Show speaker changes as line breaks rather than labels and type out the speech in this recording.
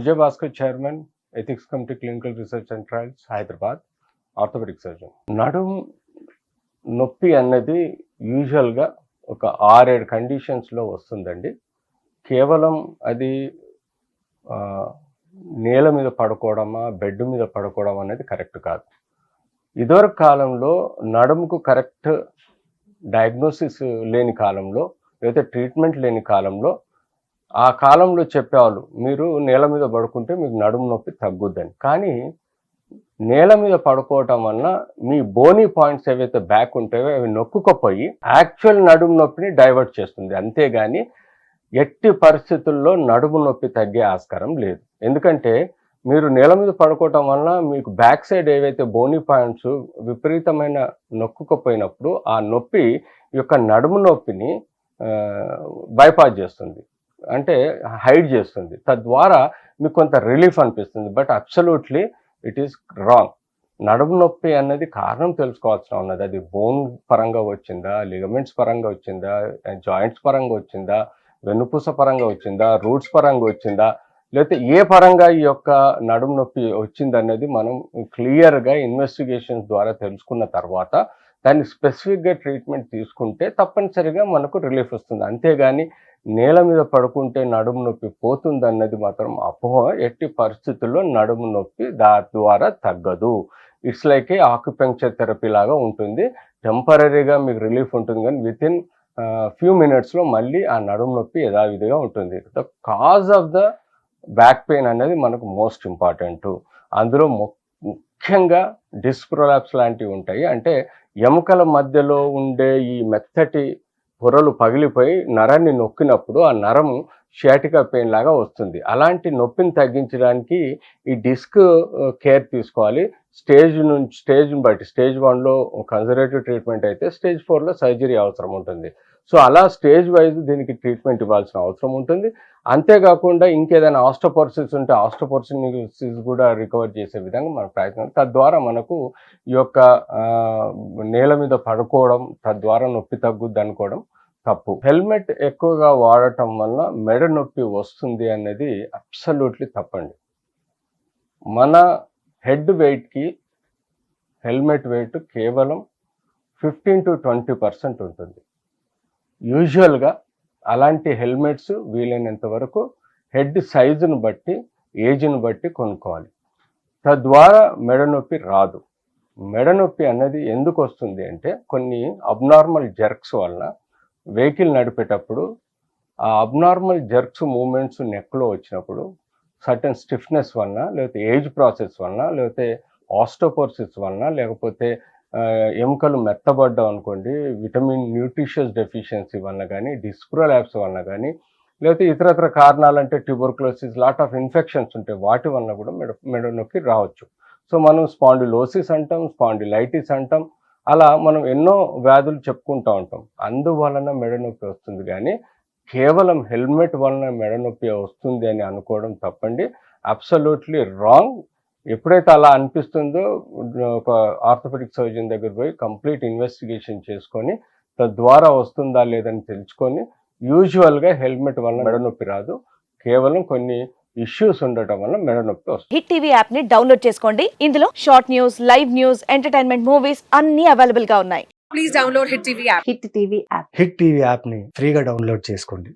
Vijayabhaskar chairman ethics committee clinical research and trials Hyderabad orthopaedic surgeon నడుము నొప్పి అన్నది యూజువల్గా ఒక ఆరేడు కండిషన్స్లో వస్తుందండి. కేవలం అది నేల మీద పడుకోవడమా బెడ్ మీద పడుకోవడం అనేది కరెక్ట్ కాదు. ఇదివరకు కాలంలో నడుముకు కరెక్ట్ డయాగ్నోసిస్ లేని కాలంలో లేదా ట్రీట్మెంట్ లేని కాలంలో ఆ కాలంలో చెప్పేవాళ్ళు మీరు నేల మీద పడుకుంటే మీకు నడుము నొప్పి తగ్గుద్దని. కానీ నేల మీద పడుకోవటం వలన మీ బోనీ పాయింట్స్ ఏవైతే బ్యాక్ ఉంటాయో అవి నొక్కుకపోయి యాక్చువల్ నడుము నొప్పిని డైవర్ట్ చేస్తుంది. అంతేగాని ఎట్టి పరిస్థితుల్లో నడుము నొప్పి తగ్గే ఆస్కారం లేదు. ఎందుకంటే మీరు నేల మీద పడుకోవటం వలన మీకు బ్యాక్ సైడ్ ఏవైతే బోనీ పాయింట్స్ విపరీతమైన నొక్కుకపోయినప్పుడు ఆ నొప్పి యొక్క నడుము నొప్పిని బైపాస్ చేస్తుంది. అంటే హైడ్ చేస్తుంది. తద్వారా మీకు కొంత రిలీఫ్ అనిపిస్తుంది. But absolutely it is wrong నడుము నొప్పి అన్నది కారణం తెలుసుకోవాల్సిన ఉన్నది. అది బోన్ పరంగా వచ్చిందా? లిగమెంట్స్ పరంగా వచ్చిందా? జాయింట్స్ పరంగా వచ్చిందా? వెన్నుపూస పరంగా వచ్చిందా? రూట్స్ పరంగా వచ్చిందా? లేకపోతే ఏ పరంగా ఈ యొక్క నడుము నొప్పి వచ్చిందనేది మనం క్లియర్గా ఇన్వెస్టిగేషన్స్ ద్వారా తెలుసుకున్న తర్వాత దాన్ని స్పెసిఫిక్గా ట్రీట్మెంట్ తీసుకుంటే తప్పనిసరిగా మనకు రిలీఫ్ వస్తుంది. అంతేగాని నేల మీద పడుకుంటే నడుము నొప్పి పోతుంది అన్నది మాత్రం అపోహ. ఎట్టి పరిస్థితుల్లో నడుము నొప్పి దాని ద్వారా తగ్గదు. It's like a acupuncture therapy లాగా ఉంటుంది. టెంపరీగా మీకు రిలీఫ్ ఉంటుంది కానీ విత్ ఇన్ ఫ్యూ మినిట్స్లో మళ్ళీ ఆ నడుము నొప్పి యథావిధిగా ఉంటుంది. The cause of the back pain అనేది మనకు మోస్ట్ ఇంపార్టెంట్. అందులో ముఖ్యంగా డిస్ప్రోలాప్స్ లాంటివి ఉంటాయి. అంటే ఎముకల మధ్యలో ఉండే ఈ మెత్తటి పొరలు పగిలిపోయి నరాన్ని నొక్కినప్పుడు ఆ నరము షాటికా పెయిన్ లాగా వస్తుంది. అలాంటి నొప్పిని తగ్గించడానికి ఈ డిస్క్ కేర్ తీసుకోవాలి. స్టేజ్ నుంచి స్టేజ్ని బట్టి స్టేజ్ వన్లో కన్జర్వేటివ్ ట్రీట్మెంట్ అయితే స్టేజ్ ఫోర్లో సర్జరీ అవసరం ఉంటుంది. సో అలా స్టేజ్ వైజ్ దీనికి ట్రీట్మెంట్ ఇవ్వాల్సిన అవసరం ఉంటుంది. అంతేకాకుండా ఇంకేదైనా ఆస్టోపర్సిస్ ఉంటే ఆస్టోపర్సిస్ కూడా రికవర్ చేసే విధంగా మన ప్రయత్నం. తద్వారా మనకు ఈ యొక్క నేల మీద పడుకోవడం తద్వారా నొప్పి తగ్గుద్ది అనుకోవడం తప్పు. హెల్మెట్ ఎక్కువగా వాడటం వల్ల మెడ నొప్పి వస్తుంది అనేది అబ్సల్యూట్లీ తప్పండి. మన హెడ్ వెయిట్కి హెల్మెట్ వెయిట్ కేవలం ఫిఫ్టీన్ టు ట్వంటీ పర్సెంట్ ఉంటుంది. యూజువల్గా అలాంటి హెల్మెట్స్ వీలైనంత వరకు హెడ్ సైజును బట్టి ఏజ్ను బట్టి కొనుక్కోవాలి. తద్వారా మెడ నొప్పి రాదు. మెడ నొప్పి అనేది ఎందుకు వస్తుంది అంటే కొన్ని అబ్నార్మల్ జర్క్స్ వలన వెహికల్ నడిపేటప్పుడు ఆ అబ్నార్మల్ జర్క్స్ మూమెంట్స్ నెక్లో వచ్చినప్పుడు సర్టన్ స్టిఫ్నెస్ వలన లేకపోతే ఏజ్ ప్రాసెస్ వలన లేకపోతే ఆస్టోపోర్సిస్ వలన లేకపోతే ఎముకలు మెత్తబడ్డం అనుకోండి విటమిన్ న్యూట్రిషియస్ డెఫిషియన్సీ వలన కానీ డిస్ప్రోలాప్స్ వలన కానీ లేకపోతే ఇతరత్ర కారణాలంటే ట్యూబర్క్లోసిస్ లాట్ ఆఫ్ ఇన్ఫెక్షన్స్ ఉంటాయి వాటి వలన కూడా మెడ మెడ నొక్కి రావచ్చు. సో మనం స్పాండిలోసిస్ అంటాం స్పాండిలైటిస్ అంటాం అలా మనం ఎన్నో వ్యాధులు చెప్పుకుంటూ ఉంటాం. అందువలన మెడనొప్పి వస్తుంది కానీ కేవలం హెల్మెట్ వలన మెడనొప్పి వస్తుంది అని అనుకోవడం తప్పండి. Absolutely wrong. ఎప్పుడైతే అలా అనిపిస్తుందో ఒక ఆర్థోపెడిక్ సర్జన్ దగ్గర పోయి కంప్లీట్ ఇన్వెస్టిగేషన్ చేసుకొని తద్వారా వస్తుందా లేదని తెలుసుకొని యూజువల్గా హెల్మెట్ వలన మెడనొప్పి రాదు. కేవలం కొన్ని ఇష్యూస్ ఉండటం వల్ల మెడ నొప్పి వస్తుంది.
హిట్ టీవీ యాప్ని డౌన్లోడ్ చేసుకోండి. ఇందులో short news live news entertainment movies అన్ని అవైలబుల్గా ఉన్నాయి.
Please download Hit TV app.
Hit TV app
hit TV యాప్ని ఫ్రీగా డౌన్లోడ్ చేసుకోండి.